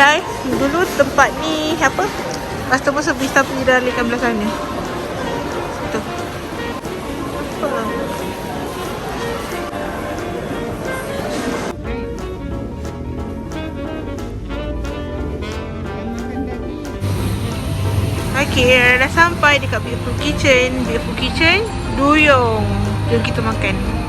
live dulu tempat ni apa? Customer service tapi dah lekan belah sana. Tu. Okay, dah sampai dekat Beautiful Kitchen. Beautiful Kitchen, Duyung. Jom kita makan.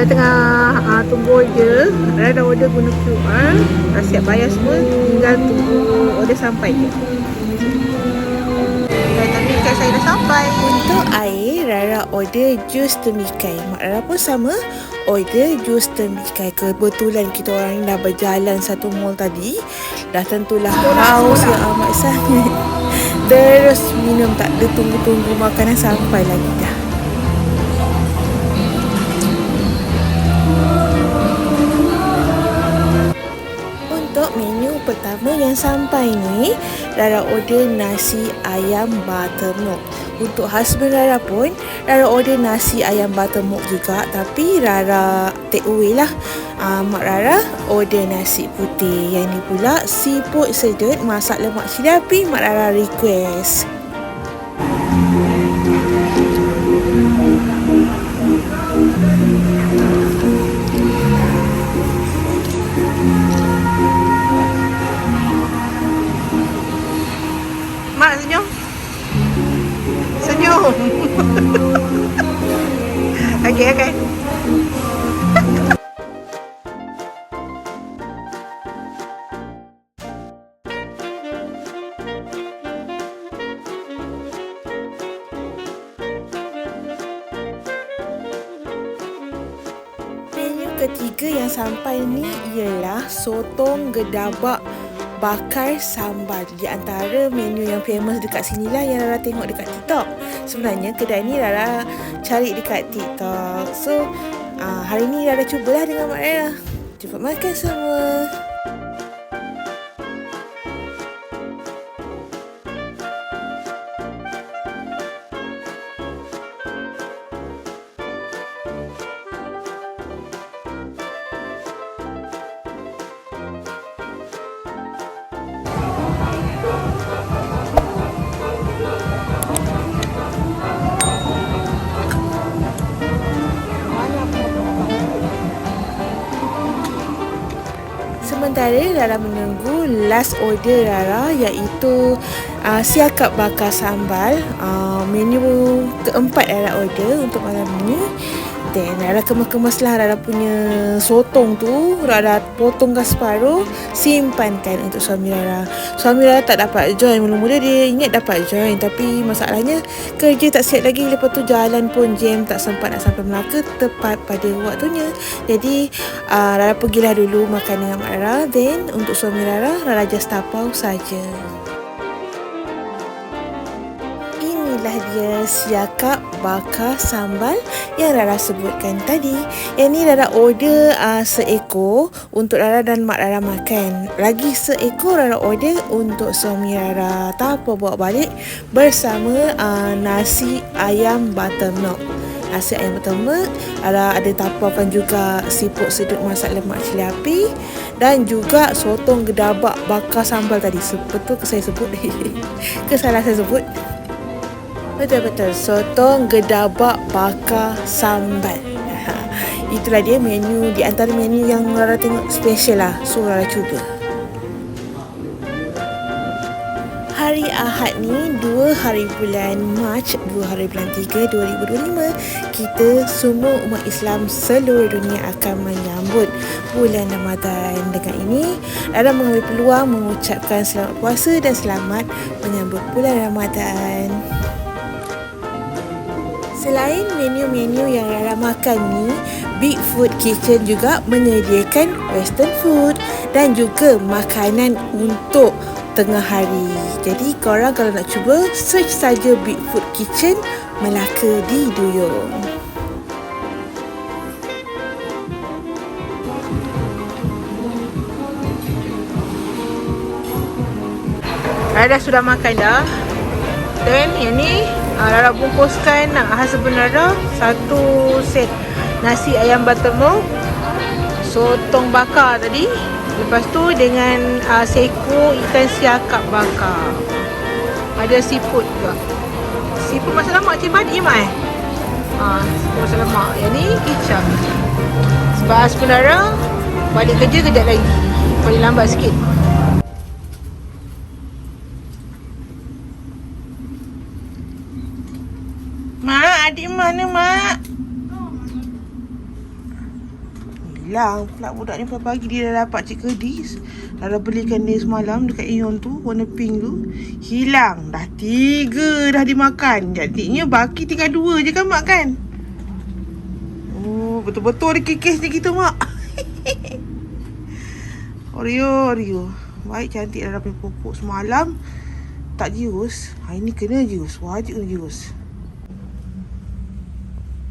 Saya tengah uh, tunggu order Saya dah order guna QR Dah siap bayar semua Tinggal tunggu order sampai je saya dah sampai Untuk air, Rara order jus temikai. Mak Rara pun sama, order jus temikai. Kebetulan kita orang dah berjalan satu mall tadi. Dah tentulah haus yang amat sangat. Terus minum tak ada tunggu-tunggu makanan sampai lagi yang sampai ni, Rara order nasi ayam buttermilk. Untuk husband Rara pun, Rara order nasi ayam buttermilk juga. Tapi Rara take away lah. Uh, Mak Rara order nasi putih. Yang ni pula siput sedut masak lemak cili api. Mak Rara request. Mak sampai ni ialah sotong gedabak bakar sambal. Di antara menu yang famous dekat sini lah yang Rara tengok dekat TikTok. Sebenarnya kedai ni Rara cari dekat TikTok. So, uh, hari ni Rara cubalah dengan Mak Rara. Cepat makan semua. Sementara Rara menunggu last order Rara iaitu uh, siakap bakar sambal. Uh, menu keempat Rara order untuk malam ni. Then Rara kemas-kemas lah Rara punya sotong tu. Rara potongkan separuh, simpankan untuk suami Rara. Suami Rara tak dapat join. Mula-mula dia ingat dapat join. Tapi masalahnya kerja tak siap lagi. Lepas tu jalan pun jam tak sempat nak sampai Melaka tepat pada waktunya. Jadi uh, Rara pergilah dulu makan dengan Mak Rara. Then untuk suami Rara, Rara just tapau saja. Inilah dia siakap bakar sambal yang Rara sebutkan tadi. Yang ni Rara order uh, seekor untuk Rara dan Mak Rara makan. Lagi seekor Rara order untuk suami Rara. Tapau bawa balik bersama uh, nasi ayam buttermilk. Nasi ayam buttermilk Rara ada tapaukan juga siput sedut masak lemak cili api dan juga sotong gedabak bakar sambal tadi. Betul ke saya sebut? ke salah saya sebut? Betul-betul. Sotong gedabak bakar sambal. Itulah dia menu Di antara menu yang Rara tengok special lah. So Rara cuba. Hari Ahad ni 2 hari bulan Mac 2 hari bulan 3 2025 Kita semua umat Islam seluruh dunia akan menyambut bulan Ramadan. Dengan ini Rara mengambil peluang mengucapkan selamat puasa dan selamat menyambut bulan Ramadan Selain menu-menu yang Rara makan ni, Big Food Kitchen juga menyediakan western food dan juga makanan untuk tengah hari. Jadi korang kalau nak cuba search saja Bigfoot Kitchen Melaka di Duyung. Rara dah sudah makan dah. Dan yang ni uh, Rara bungkuskan uh, Rara satu set nasi ayam bertemu, sotong bakar tadi. Lepas tu dengan uh, seko ikan siakap bakar. Ada seafood juga. Seafood masa lama Cik Badi mai. Ha, seafood masa lama. Yang ni kicap. Sebab Rara balik kerja kejap lagi. Paling lambat sikit. Mak, adik mana mak? Hilang pula budak ni pagi dia dah dapat cik kedis. Dah, dah belikan dia semalam dekat Ion tu, warna pink tu. Hilang. Dah tiga dah dimakan. Jadinya baki tinggal dua je kan mak kan? Oh, betul-betul dia kikis ni kita mak. Oreo, Oreo. Baik cantik dah dapat pupuk semalam. Tak jus. Hari ni kena jus. Wajib kena jus.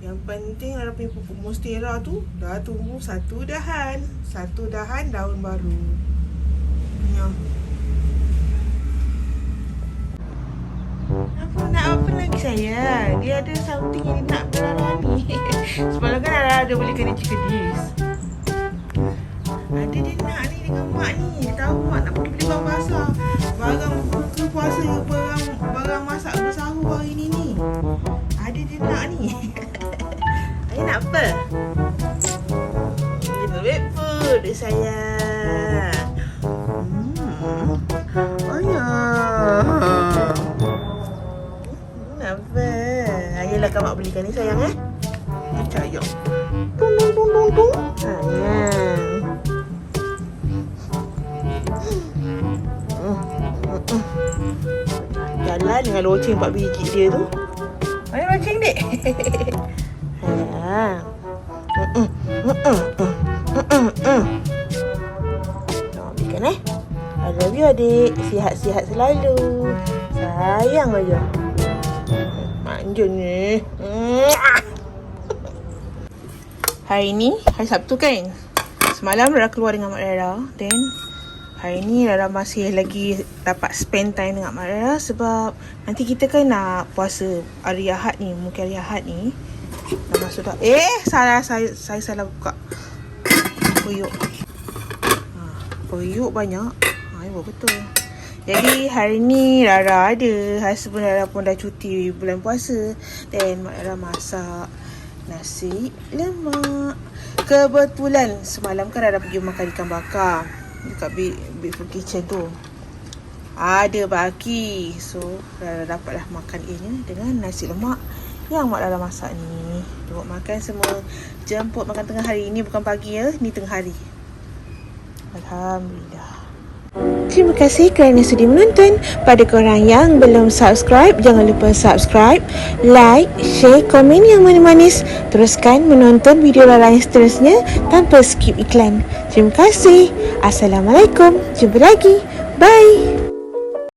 Yang penting ada punya pupuk monstera tu dah tumbuh satu dahan. Satu dahan daun baru. Ya. Apa nak apa lagi saya? Dia ada something yang nak berlarang ni. Semalam kan ada ada belikan dia cikadis. Ada dia nak ni dengan mak ni. Dia tahu mak nak pergi beli barang pasar. Barang buka puasa, barang barang masak bersahur hari ni ni. Ada dia nak ni. Ayah nak apa? Little bit food sayang. Hmm. Ayah. Kenapa? Ayolah kau mak belikan ni sayang eh. Macam ayam. Tung tung tung tung tung. Jalan dengan loceng 4 biji dia tu. Mana loceng dek? Tengok berikan eh. I love you adik. Sihat-sihat selalu. Sayang aja. Manja ni. Hari ni, hari Sabtu kan? Semalam Rara keluar dengan Mak Rara. Then, hari ni Rara masih lagi dapat spend time dengan Mak Rara sebab nanti kita kan nak puasa hari Ahad ni. Mungkin hari Ahad ni. Dah masuk dah. Eh, salah saya saya salah buka. Puyuk. Ha, puyuk banyak. Ha, ya betul. Jadi hari ni Rara ada. Husband Rara pun dah cuti bulan puasa. Dan Mak Rara masak nasi lemak. Kebetulan semalam kan Rara pergi makan ikan bakar. Dekat Big, Big Food Kitchen tu. Ada baki. So, Rara dapatlah makan ianya dengan nasi lemak yang Mak Lala masak ni. Tengok makan semua. Jemput makan tengah hari. Ini bukan pagi ya. Ni tengah hari. Alhamdulillah. Terima kasih kerana sudi menonton. Pada korang yang belum subscribe, jangan lupa subscribe, like, share, komen yang manis-manis. Teruskan menonton video Lala yang seterusnya tanpa skip iklan. Terima kasih. Assalamualaikum. Jumpa lagi. Bye.